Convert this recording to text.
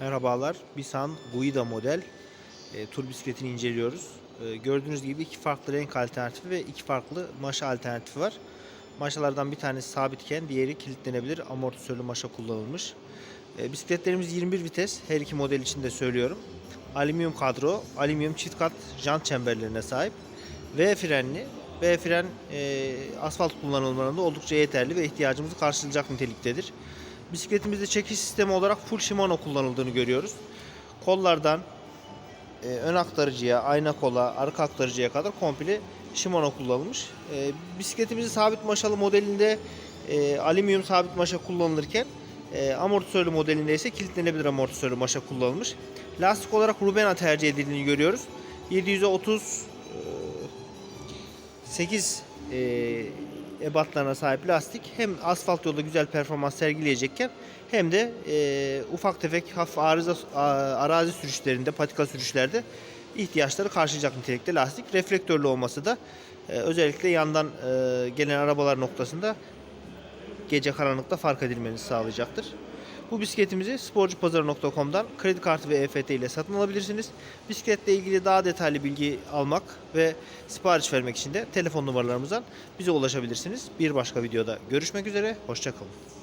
Merhabalar. Bisan Guida model e, tur bisikletini inceliyoruz. E, gördüğünüz gibi iki farklı renk alternatifi ve iki farklı maşa alternatifi var. Maşalardan bir tanesi sabitken diğeri kilitlenebilir amortisörlü maşa kullanılmış. E, bisikletlerimiz 21 vites. Her iki model için de söylüyorum. Alüminyum kadro, alüminyum çift kat jant çemberlerine sahip. V frenli. V fren e, asfalt kullanımlarında oldukça yeterli ve ihtiyacımızı karşılayacak niteliktedir. Bisikletimizde çekiş sistemi olarak full Shimano kullanıldığını görüyoruz. Kollardan e, ön aktarıcıya, ayna kola, arka aktarıcıya kadar komple Shimano kullanılmış. E, bisikletimizin sabit maşalı modelinde e, alüminyum sabit maşa kullanılırken e, amortisörlü modelinde ise kilitlenebilir amortisörlü maşa kullanılmış. Lastik olarak Rubena tercih edildiğini görüyoruz. 700'e 30 8 e, ebatlarına sahip lastik hem asfalt yolda güzel performans sergileyecekken hem de e, ufak tefek hafif arıza, arazi sürüşlerinde, patika sürüşlerde ihtiyaçları karşılayacak nitelikte lastik. Reflektörlü olması da e, özellikle yandan e, gelen arabalar noktasında gece karanlıkta fark edilmenizi sağlayacaktır. Bu bisikletimizi sporcupazarı.com'dan kredi kartı ve EFT ile satın alabilirsiniz. Bisikletle ilgili daha detaylı bilgi almak ve sipariş vermek için de telefon numaralarımızdan bize ulaşabilirsiniz. Bir başka videoda görüşmek üzere, hoşçakalın.